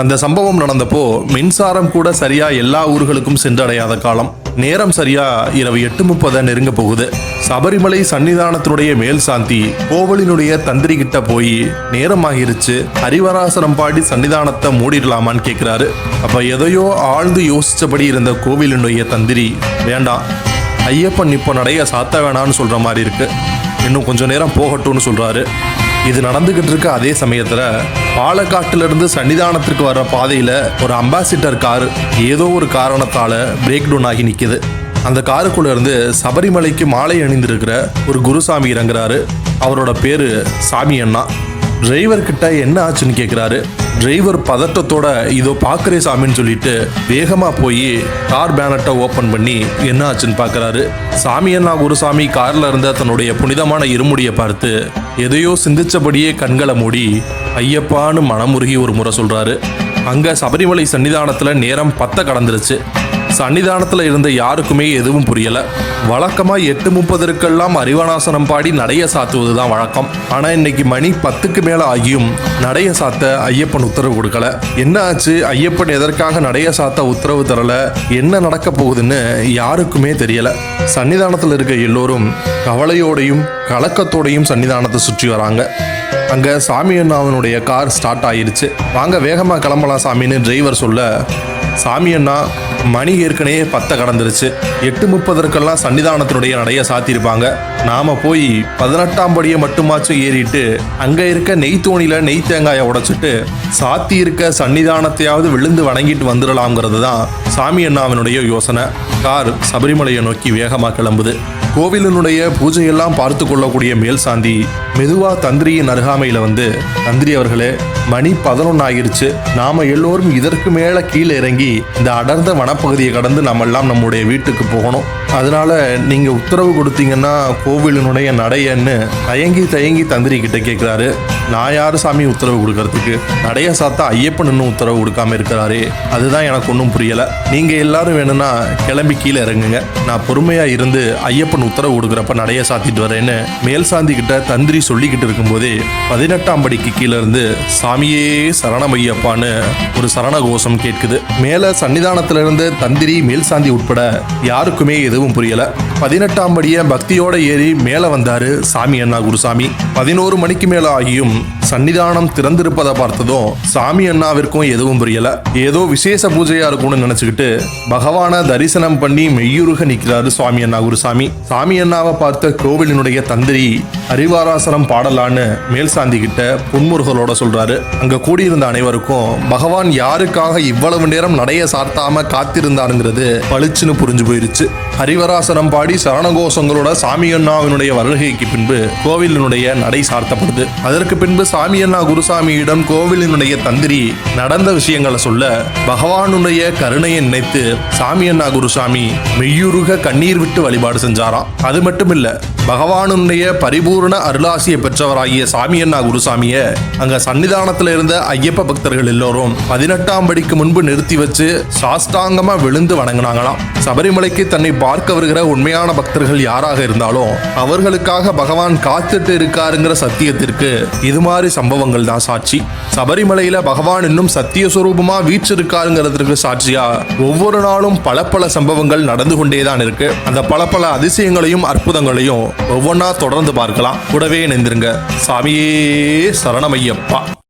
அந்த சம்பவம் நடந்தப்போ மின்சாரம் கூட சரியா எல்லா ஊர்களுக்கும் சென்றடையாத காலம். நேரம் சரியா இரவு எட்டு முப்பதை நெருங்க போகுது. சபரிமலை சன்னிதானத்தினுடைய மேல் சாந்தி கோவிலினுடைய தந்திரி கிட்ட போய் நேரம் ஆகிருச்சு. ஹரிவராசனம் பாடி சன்னிதானத்தை மூடிடலாமான்னு கேட்கிறாரு அப்ப எதையோ ஆழ்ந்து யோசிச்சபடி இருந்த கோவிலினுடைய தந்திரி வேண்டாம் ஐயப்பன் இப்போ நடைய சாத்த வேணான்னு சொல்ற மாதிரி இருக்கு. இன்னும் கொஞ்ச நேரம் போகட்டும்னு சொல்றாரு. இது நடந்துகிட்டு இருக்க அதே சமயத்துல பாலக்காட்டிலிருந்து சன்னிதானத்திற்கு வர்ற பாதையில ஒரு அம்பாசிடர் கார் ஏதோ ஒரு காரணத்தால பிரேக் டவுன் ஆகி நிக்குது. அந்த காருக்குள்ள இருந்து சபரிமலைக்கு மாலை அணிந்திருக்கிற ஒரு குருசாமி இறங்குறாரு. அவரோட பேரு சாமி அண்ணா. டிரைவர் கிட்ட என்ன ஆச்சுன்னு கேட்குறாரு டிரைவர் பதட்டத்தோட இதோ பார்க்குறே சாமின்னு சொல்லிட்டு வேகமாக போய் கார் பேனட்டை ஓப்பன் பண்ணி என்ன ஆச்சுன்னு பார்க்குறாரு சாமி அண்ணா குருசாமி காரில் இருந்த தன்னுடைய புனிதமான இருமுடியை பார்த்து எதையோ சிந்திச்சபடியே கண்களை மூடி ஐயப்பான்னு மனமுருகி ஒரு முறை சொல்கிறாரு அங்கே சபரிமலை சன்னிதானத்தில் நேரம் பத்த கடந்துருச்சு. சன்னிதானத்தில் இருந்த யாருக்குமே எதுவும் புரியல. வழக்கமாக எட்டு முப்பதற்கெல்லாம் அறிவனாசனம் பாடி நடைய சாத்துவது தான் வழக்கம். ஆனால் இன்னைக்கு மணி பத்துக்கு மேலே ஆகியும் நடைய சாத்த ஐயப்பன் உத்தரவு கொடுக்கல. என்ன ஆச்சு? ஐயப்பன் எதற்காக நடைய சாத்த உத்தரவு தரல? என்ன நடக்க போகுதுன்னு யாருக்குமே தெரியல. சன்னிதானத்தில் இருக்க எல்லோரும் கவலையோடையும் கலக்கத்தோடையும் சன்னிதானத்தை சுற்றி வராங்க. அங்கே சாமி அண்ணாவனுடைய கார் ஸ்டார்ட் ஆயிருச்சு. வாங்க வேகமாக கிளம்பலாம் சாமின்னு டிரைவர் சொல்ல சாமி அண்ணா மணி ஏற்கனவே பத்த கடந்துருச்சு. எட்டு முப்பதற்கெல்லாம் சன்னிதானத்தினுடைய நடைய சாத்தியிருப்பாங்க. நாம போய் பதினெட்டாம் படியை மட்டுமாச்சும் ஏறிட்டு அங்க இருக்க நெய் தோணியில் நெய் தேங்காயை உடைச்சிட்டு சாத்தி இருக்க சன்னிதானத்தையாவது விழுந்து வணங்கிட்டு வந்துடலாம்ங்கிறது தான் சாமி அண்ணாவினுடைய யோசனை. கார் சபரிமலையை நோக்கி வேகமாக கிளம்புது. கோவிலினுடைய பூஜையெல்லாம் பார்த்து கொள்ளக்கூடிய மேல் சாந்தி மெதுவா தந்திரியின் அருகாமையில வந்து தந்திரி அவர்களே மணி பதினொன்னு ஆகிருச்சு நாம எல்லோரும் இதற்கு மேல கீழே இறங்கி இந்த அடர்ந்த வனப்பகுதியை கடந்து நம்ம எல்லாம் நம்முடைய வீட்டுக்கு போகணும். அதனால நீங்க உத்தரவு கொடுத்தீங்கன்னா கோவிலினுடைய நடையன்னு தயங்கி தயங்கி தந்திரி கிட்ட கேட்கிறாரு நான் யாரு சாமி உத்தரவு கொடுக்கறதுக்கு? நடைய சாத்தா ஐயப்பன் இன்னும் உத்தரவு கொடுக்காம இருக்கிறாரே. அதுதான் எனக்கு ஒன்றும் புரியல. நீங்க எல்லாரும் வேணும்னா கிளம்பி கீழே இறங்குங்க. நான் பொறுமையா இருந்து ஐயப்பன் உத்தரவு கொடுக்குறப்ப நடைய சாத்திட்டு வரேன்னு மேல் சாந்தி கிட்ட தந்திரி சொல்லிக்கிட்டு இருக்கும்போதே பதினெட்டாம் படிக்கு கீழே இருந்து சாமியே சரணமையப்பான்னு ஒரு சரண கோஷம் கேட்குது. மேல சன்னிதானத்திலிருந்து தந்திரி மேல் சாந்தி உட்பட யாருக்குமே எதுவும் புரியல. பதினெட்டாம் படிய பக்தியோட ஏறி மேல வந்தாரு சாமி அண்ணா குருசாமி. பதினோரு மணிக்கு மேல ஆகியும் சன்னிதானம் திறந்திருப்பதை பார்த்ததும் சாமி அண்ணாவிற்கும் எதுவும் புரியல. ஏதோ விசேஷ பூஜையா இருக்கும்னு நினைச்சுக்கிட்டு பகவான தரிசனம் பண்ணி மெய்யுருக நிற்கிறாரு சுவாமி அண்ணா குருசாமி. சாமி அண்ணாவை பார்த்த கோவிலினுடைய தந்திரி அறிவாராசனம் பாடலான்னு மேல் சாந்தி கிட்ட புன்முறுகலோட சொல்றாரு. அங்க கூடியிருந்த அனைவருக்கும் பகவான் யாருக்காக இவ்வளவு நேரம் நடைய சாத்தாம காத்திருந்தாருங்கிறது பளிச்சுன்னு புரிஞ்சு போயிருச்சு. ஹரிவராசனம் பாடி சரணகோஷங்களோட சாமி அண்ணாவினுடைய வருகைக்கு பின்பு கோவிலினுடைய நடை சார்த்தப்படுது. அதற்கு பின்பு சாமி அண்ணா குருசாமியிடம் கோவிலினுடைய தந்திரி நடந்த விஷயங்களை சொல்ல பகவானுடைய கருணையை நினைத்து சாமி அண்ணா குருசாமி மெய்யுருக கண்ணீர் விட்டு வழிபாடு செஞ்சாராம். அது மட்டும் இல்லை பகவானுடைய பரிபூர்ண அருளாசியை பெற்றவராகிய சாமி அண்ணா குருசாமிய அங்க சன்னிதானத்தில் இருந்த ஐயப்ப பக்தர்கள் எல்லோரும் பதினெட்டாம் படிக்கு முன்பு நிறுத்தி வச்சு சாஷ்டாங்கமா விழுந்து வணங்கினாங்களாம். சபரிமலைக்கு தன்னை பார்க்க வருகிற உண்மையான பக்தர்கள் யாராக இருந்தாலும் அவர்களுக்காக பகவான் காத்துட்டு இருக்காருங்கிற சத்தியத்திற்கு இது மாதிரி சம்பவங்கள் தான் சாட்சி. சபரிமலையில பகவான் இன்னும் சத்திய சுரூபமா வீற்றிருக்காருங்கிறதுக்கு சாட்சியா ஒவ்வொரு நாளும் பல பல சம்பவங்கள் நடந்து கொண்டே தான் இருக்கு. அந்த பல பல அதிசய அதிசயங்களையும் அற்புதங்களையும் ஒவ்வொன்றா தொடர்ந்து பார்க்கலாம். கூடவே இணைந்திருங்க. சாமியே சரணமையப்பா.